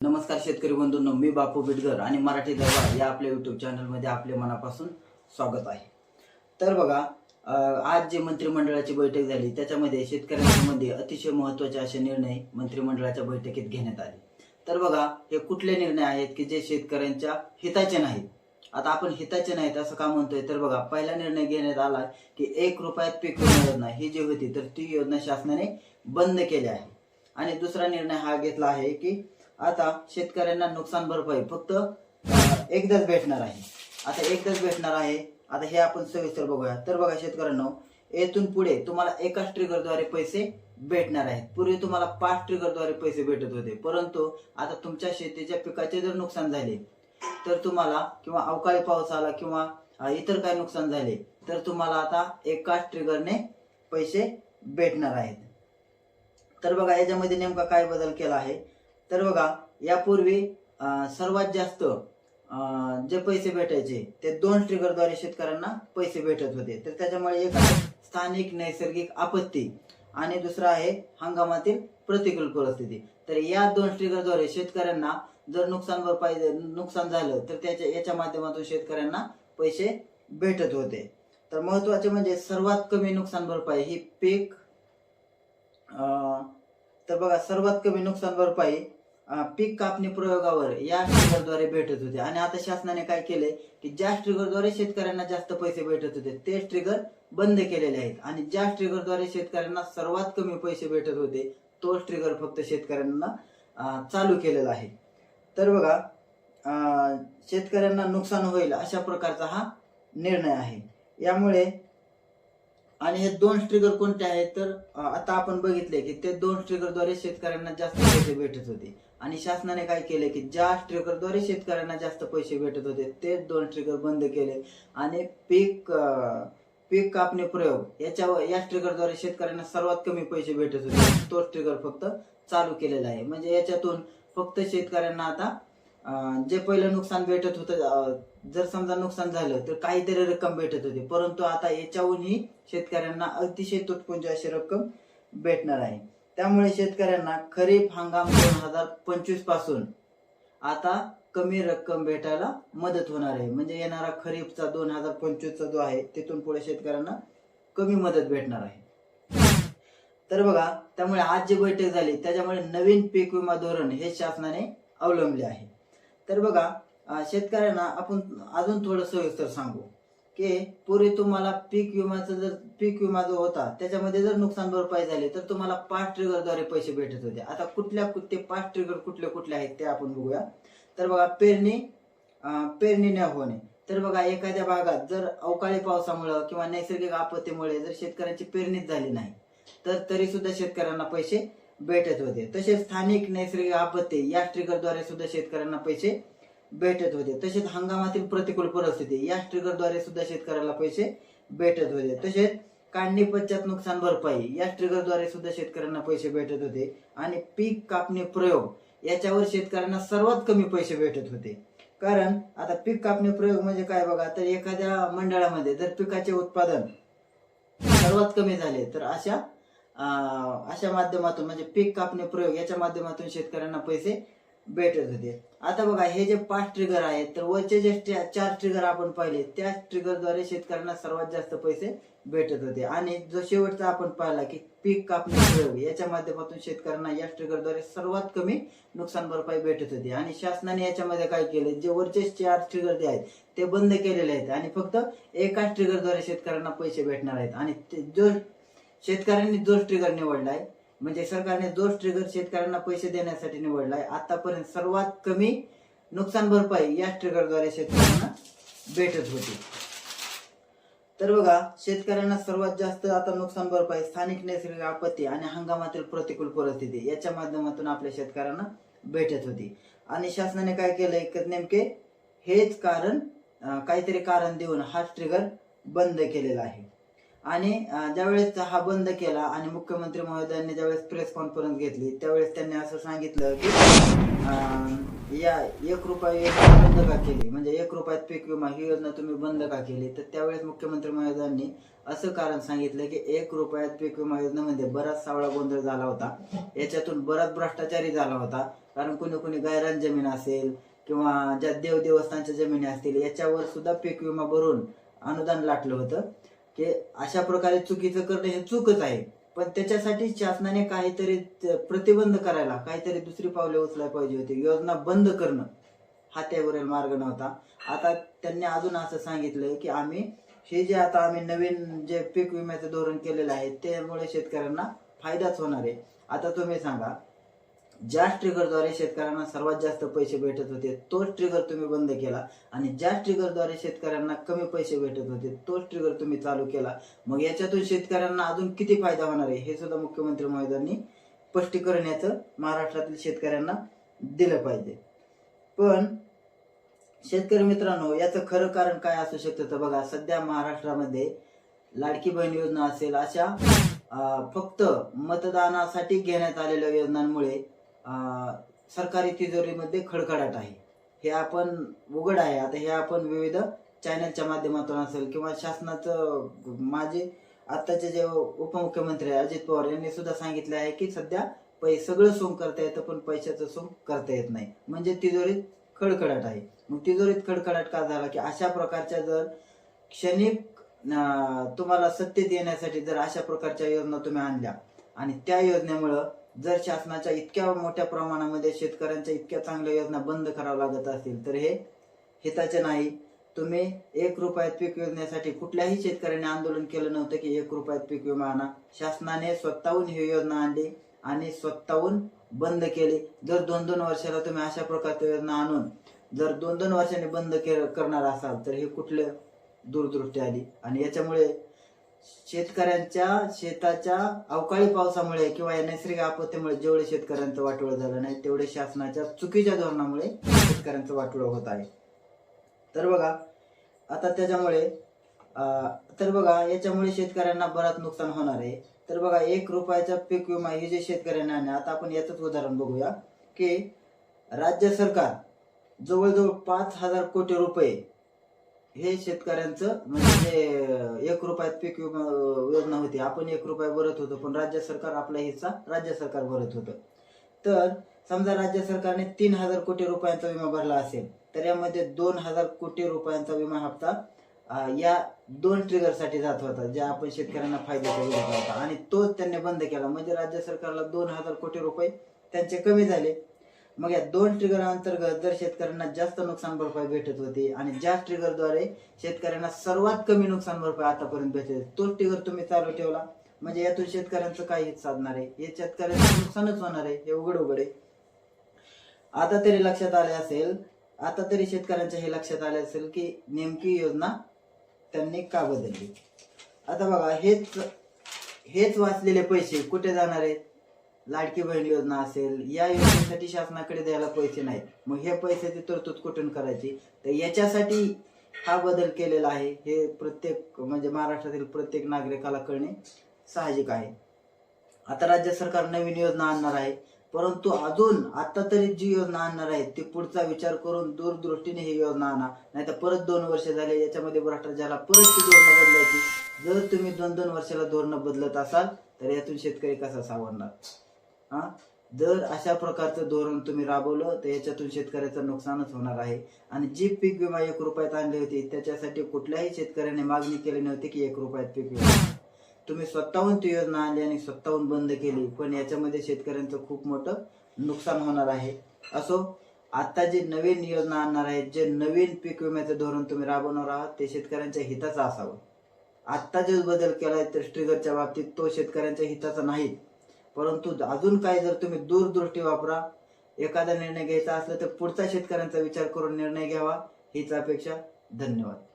नमस्कार शेतकरी बंधूंनो मी बापू बिडकर आणि मराठी दरबार या आपल्या युट्यूब चॅनलमध्ये आपले मनापासून स्वागत आहे. तर बघा आज जे मंत्रिमंडळाची बैठक झाली त्याच्यामध्ये शेतकऱ्यांमध्ये अतिशय महत्त्वाचे असे निर्णय मंत्रिमंडळाच्या बैठकीत घेण्यात आले. तर बघा हे कुठले निर्णय आहेत की जे शेतकऱ्यांच्या हिताचे नाहीत? आता आपण हिताचे नाहीत असं का म्हणतोय? तर बघा पहिला निर्णय घेण्यात आला की एक रुपयात पीक विमा योजना ही जी होती तर ती योजना शासनाने बंद केली आहे. आणि दुसरा निर्णय हा घेतला आहे की आता शेतकऱ्यांना नुकसान भरपाई फक्त एकदाच भेटणार आहे. आता एकदाच भेटणार आहे. आता हे आपण सविस्तर बघूया. तर बघा शेतकऱ्यांना येथून पुढे तुम्हाला एकाच ट्रिगरद्वारे पैसे भेटणार आहेत. पूर्वी तुम्हाला पाच ट्रिगरद्वारे पैसे भेटत होते. परंतु आता तुमच्या शेतीच्या पिकाचे जर नुकसान झाले तर तुम्हाला किंवा अवकाळी पाऊस आला किंवा इतर काही नुकसान झाले तर तुम्हाला आता एकाच ट्रिगरने पैसे भेटणार आहेत. तर बघा याच्यामध्ये नेमका काय बदल केला आहे? तर बघा यापूर्वी सर्वात जास्त जे पैसे भेटायचे ते दोन ट्रिगरद्वारे शेतकऱ्यांना पैसे भेटत होते. तर त्याच्यामुळे एक आहे स्थानिक नैसर्गिक आपत्ती आणि दुसरा आहे हंगामातील प्रतिकूल परिस्थिती. तर या दोन ट्रिगरद्वारे शेतकऱ्यांना जर नुकसान भरपाई नुकसान झालं तर त्याच्या याच्या माध्यमातून शेतकऱ्यांना पैसे भेटत होते. तर महत्त्वाचे म्हणजे सर्वात कमी नुकसान भरपाई ही पीक तर बघा सर्वात कमी नुकसान भरपाई पीक कापणी प्रयोगावर या ट्रिगरद्वारे भेटत होते. आणि आता शासनाने काय केले की ज्या ट्रिगरद्वारे शेतकऱ्यांना जास्त पैसे भेटत होते ते ट्रिगर बंद केलेले आहेत. आणि ज्या ट्रिगरद्वारे शेतकऱ्यांना सर्वात कमी पैसे भेटत होते तो ट्रिगर फक्त शेतकऱ्यांना चालू केलेला आहे. तर बघा अं, शेतकऱ्यांना नुकसान होईल अशा प्रकारचा हा निर्णय आहे. यामुळे आणि हे दोन ट्रिगर कोणते आहेत तर आता आपण बघितले की ते दोन ट्रिगरद्वारे शेतकऱ्यांना जास्त पैसे भेटत होते. आणि शासनाने काय केले की ज्या ट्रिगरद्वारे शेतकऱ्यांना जास्त पैसे भेटत होते ते दोन ट्रिगर बंद केले. आणि पीक पीक कापणी प्रयोग याच्यावर या ट्रिगरद्वारे शेतकऱ्यांना सर्वात कमी पैसे भेटत होते. तोच ट्रिगर फक्त चालू केलेला आहे. म्हणजे याच्यातून फक्त शेतकऱ्यांना आता जे पहिलं नुकसान भेटत होतं जर समजा नुकसान झालं तर काहीतरी रक्कम भेटत होती. परंतु आता याच्याहूनही शेतकऱ्यांना अतिशय तुटपुंजी अशी रक्कम भेटणार आहे. त्यामुळे शेतकऱ्यांना खरीप हंगाम दोन हजार पंचवीसपासून आता कमी रक्कम भेटायला मदत होणार आहे. म्हणजे येणारा खरीपचा दोन हजार पंचवीसचा जो आहे तिथून पुढे शेतकऱ्यांना कमी मदत भेटणार आहे. तर बघा त्यामुळे आज जी बैठक झाली त्याच्यामुळे नवीन पीक विमा धोरण हे शासनाने अवलंबले आहे. तर बघा शेतकऱ्यांना आपण अजून थोडं सविस्तर सांगू. की पूर्वी तुम्हाला पीक विमाचं जर पीक विमा जो होता त्याच्यामध्ये जर नुकसान भरपाई झाली तर तुम्हाला पाच ट्रिगरद्वारे पैसे भेटत होते. आता कुठल्या कुठले पाच ट्रिगर कुठले कुठले आहेत ते आपण बघूया. तर बघा पेरणी पेरणी न होणे. तर बघा एखाद्या भागात जर अवकाळी पावसामुळं किंवा नैसर्गिक आपत्तीमुळे जर शेतकऱ्यांची पेरणीच झाली नाही तर तरी सुद्धा शेतकऱ्यांना पैसे भेटत होते. तसेच स्थानिक नैसर्गिक आपत्ती या ट्रिगरद्वारे सुद्धा शेतकऱ्यांना पैसे भेटत होते. तसेच हंगामातील प्रतिकूल परिस्थिती या ट्रिगरद्वारे सुद्धा शेतकऱ्याला पैसे भेटत होते. तसेच काढणी पश्चात नुकसान भरपाई या ट्रिगरद्वारे सुद्धा शेतकऱ्यांना पैसे भेटत होते. आणि पीक कापणी प्रयोग याच्यावर शेतकऱ्यांना सर्वात कमी पैसे भेटत होते. कारण आता पीक कापणी प्रयोग म्हणजे काय बघा तर एखाद्या मंडळामध्ये जर पिकाचे उत्पादन सर्वात कमी झाले तर अशा अशा माध्यमातून म्हणजे पीक कापणी प्रयोग याच्या माध्यमातून शेतकऱ्यांना पैसे भेटत होते आता बघा हे जे पाच ट्रिगर आहेत तर वरचे जे चार ट्रिगर आपण पाहिले त्या ट्रिगरद्वारे शेतकऱ्यांना सर्वात जास्त पैसे भेटत होते. आणि जो शेवटचा आपण पाहिला की पीक कापणी प्रयोग याच्या माध्यमातून शेतकऱ्यांना या ट्रिगरद्वारे सर्वात कमी नुकसान भरपाई भेटत होती. आणि शासनाने याच्यामध्ये काय केले जे वरचे चार ट्रिगर जे आहेत ते बंद केलेले आहेत. आणि फक्त एकाच ट्रिगरद्वारे शेतकऱ्यांना पैसे भेटणार आहेत. आणि ते जो शेतकऱ्यांनी जो ट्रिगर आहे म्हणजे सरकारने जोच ट्रिगर शेतकऱ्यांना पैसे देण्यासाठी निवडलाय. आतापर्यंत सर्वात कमी नुकसान भरपाई या ट्रिगरद्वारे शेतकऱ्यांना भेटत होती. तर बघा शेतकऱ्यांना सर्वात जास्त आता नुकसान भरपाई स्थानिक नैसर्गिक आपत्ती आणि हंगामातील प्रतिकूल परिस्थिती याच्या माध्यमातून आपल्या शेतकऱ्यांना भेटत होती. आणि शासनाने काय केलंय? नेमके हेच कारण काहीतरी कारण देऊन हा ट्रिगर बंद केलेला आहे. आणि ज्यावेळेस हा बंद केला आणि मुख्यमंत्री महोदयांनी ज्यावेळेस प्रेस कॉन्फरन्स घेतली त्यावेळेस त्यांनी असं सांगितलं की या एक रुपया योजना बंद का केली? म्हणजे एक रुपयात पीक विमा ही योजना तुम्ही बंद का केली? तर त्यावेळेस मुख्यमंत्री महोदयांनी असं कारण सांगितलं की एक रुपयात पीक विमा योजनेमध्ये बराच सावळा गोंधळ झाला होता. याच्यातून बराच भ्रष्टाचारी झाला होता. कारण कुणी कुणी गायरान जमीन असेल किंवा ज्या देव देवस्थानच्या जमिनी असतील याच्यावर सुद्धा पीक विमा भरून अनुदान लाटलं होतं. की अशा प्रकारे चुकीचं करणं हे चूकच आहे. पण त्याच्यासाठी शासनाने काहीतरी प्रतिबंध करायला काहीतरी दुसरी पावले उचलायला पाहिजे होती. योजना बंद करणं हा त्यावरील मार्ग नव्हता. आता त्यांनी अजून असं सांगितलंय की आम्ही हे जे आता आम्ही नवीन जे पीक विम्याचं धोरण केलेलं आहे त्यामुळे शेतकऱ्यांना फायदाच होणार आहे. आता तुम्ही सांगा ज्या ट्रिगरद्वारे शेतकऱ्यांना सर्वात जास्त पैसे भेटत होते तोच ट्रिगर तुम्ही बंद केला. आणि ज्या ट्रिगरद्वारे शेतकऱ्यांना कमी पैसे भेटत होते तोच ट्रिगर तुम्ही चालू केला. मग याच्यातून शेतकऱ्यांना अजून किती फायदा होणार आहे हे सुद्धा मुख्यमंत्री महोदयांनी स्पष्टीकरण याचं महाराष्ट्रातील शेतकऱ्यांना दिलं पाहिजे. पण शेतकरी मित्रांनो याचं खरं कारण काय असू शकतं तर बघा सध्या महाराष्ट्रामध्ये लाडकी बहीण योजना असेल अशा फक्त मतदानासाठी घेण्यात आलेल्या योजनांमुळे सरकारी तिजोरीमध्ये खडखडाट आहे. हे आपण उघड आहे. आता हे आपण विविध चॅनलच्या माध्यमातून असेल किंवा शासनाचं माझे आत्ताचे जे उपमुख्यमंत्री आहे अजित पवार यांनी सुद्धा सांगितले आहे की सध्या पै सगळं सोंग करता येतं पण पैशाचं सोंग करता येत नाही. म्हणजे तिजोरीत खडखडाट आहे. मग तिजोरीत खडखडाट का झाला की अशा प्रकारच्या जर क्षणिक तुम्हाला सत्तेत येण्यासाठी जर अशा प्रकारच्या योजना तुम्ही आणल्या आणि त्या योजनेमुळं जर शासनाच्या इतक्या मोठ्या प्रमाणामध्ये शेतकऱ्यांच्या इतक्या चांगल्या योजना बंद कराव्या लागत असतील तर हे हिताचे नाही. तुम्ही एक रुपयात पीक योजनेसाठी कुठल्याही शेतकऱ्याने आंदोलन केलं नव्हतं की एक रुपयात पीक विमा आणा. शासनाने स्वतःहून ही योजना आणली आणि स्वतःहून बंद केली. जर दोन दोन वर्षाला तुम्ही अशा प्रकारची योजना आणून जर दोन दोन वर्षांनी बंद के- करणार असाल तर हे कुठलं दूरदृष्टी आली? आणि याच्यामुळे शेतकऱ्यांच्या शेताच्या अवकाळी पावसामुळे किंवा या नैसर्गिक आपत्तीमुळे जेवढे शेतकऱ्यांचं वाटोळ झालं नाही तेवढे शासनाच्या चुकीच्या धोरणामुळे शेतकऱ्यांचं वाटोळ होत आहे. तर बघा आता त्याच्यामुळे तर बघा याच्यामुळे शेतकऱ्यांना बराच नुकसान होणार आहे. तर बघा एक रुपयाचा पीक विमा हे जे शेतकऱ्यांना आहे आता आपण याचंच उदाहरण बघूया की राज्य सरकार जवळजवळ पाच हजार कोटी रुपये हे शेतकऱ्यांचं म्हणजे जे एक रुपयात पीक विमा योजना होती. आपण एक रुपया भरत होतो पण राज्य सरकार आपला हिस्सा राज्य सरकार भरत होतं. तर समजा राज्य सरकारने तीन हजार कोटी रुपयांचा विमा भरला असेल तर यामध्ये दोन हजार कोटी रुपयांचा विमा हप्ता या दोन ट्रिगरसाठी जात होता जे आपण शेतकऱ्यांना फायद्याचा होता. आणि तोच त्यांनी बंद केला. म्हणजे राज्य सरकारला दोन हजार कोटी रुपये त्यांचे कमी झाले. मग या दोन ट्रिगर अंतर्गत जर शेतकऱ्यांना जास्त नुकसान भरपाई भेटत होती आणि ज्या ट्रिगरद्वारे शेतकऱ्यांना सर्वात कमी नुकसान भरपाई आतापर्यंत भेटत तोच ट्रिगर तुम्ही चालू ठेवला. म्हणजे यातून शेतकऱ्यांचं काही हित साधणार आहे. हे शेतकऱ्यांचं नुकसानच होणार आहे हे उघड उघड आहे. आता तरी लक्षात आले असेल आता तरी शेतकऱ्यांच्या हे लक्षात आले असेल की नेमकी योजना त्यांनी का बदलली? आता बघा हेच हेच वाचलेले पैसे कुठे जाणार आहेत? लाडकी बहीण योजना असेल या योजनेसाठी शासनाकडे द्यायला पैसे नाहीत. मग हे पैशाची तरतूद कुठून करायची? तर याच्यासाठी हा बदल केलेला आहे. हे प्रत्येक म्हणजे महाराष्ट्रातील प्रत्येक नागरिकाला कळणे साहजिक आहे. आता राज्य सरकार नवीन योजना आणणार आहे. परंतु अजून आता तरी जी योजना आणणार आहे ती पुढचा विचार करून दूरदृष्टीने ही योजना आणा. नाही तर परत दोन वर्ष झाले याच्यामध्ये भ्रष्टाचाराला परत ती धोरणं बदलायची. जर तुम्ही दोन दोन वर्षाला धोरणं बदलत असाल तर यातून शेतकरी कसा सावरणार? हा? जर अशा प्रकारचं धोरण तुम्ही राबवलं तर याच्यातून शेतकऱ्याचं नुकसानच होणार आहे. आणि जी पीक विमा एक रुपयात आणली होती त्याच्यासाठी कुठल्याही शेतकऱ्याने मागणी केली नव्हती की एक रुपयात पीक विमा. तुम्ही स्वतःहून ती योजना आणली आणि स्वतःहून बंद केली पण याच्यामध्ये शेतकऱ्यांचं खूप मोठं नुकसान होणार आहे. असो आता जे नवीन योजना आणणार आहेत जे नवीन पीक विम्याचं धोरण तुम्ही राबवणार आहात ते शेतकऱ्यांच्या हिताचं असावं. आत्ता जो बदल केलाय तर स्ट्रिगरच्या बाबतीत तो शेतकऱ्यांच्या हिताचा नाही. परंतु अजून काही जर तुम्ही दूरदृष्टी वापरा एखादा निर्णय घ्यायचा असला तर पुढचा शेतकऱ्यांचा विचार करून निर्णय घ्यावा हीच अपेक्षा. धन्यवाद.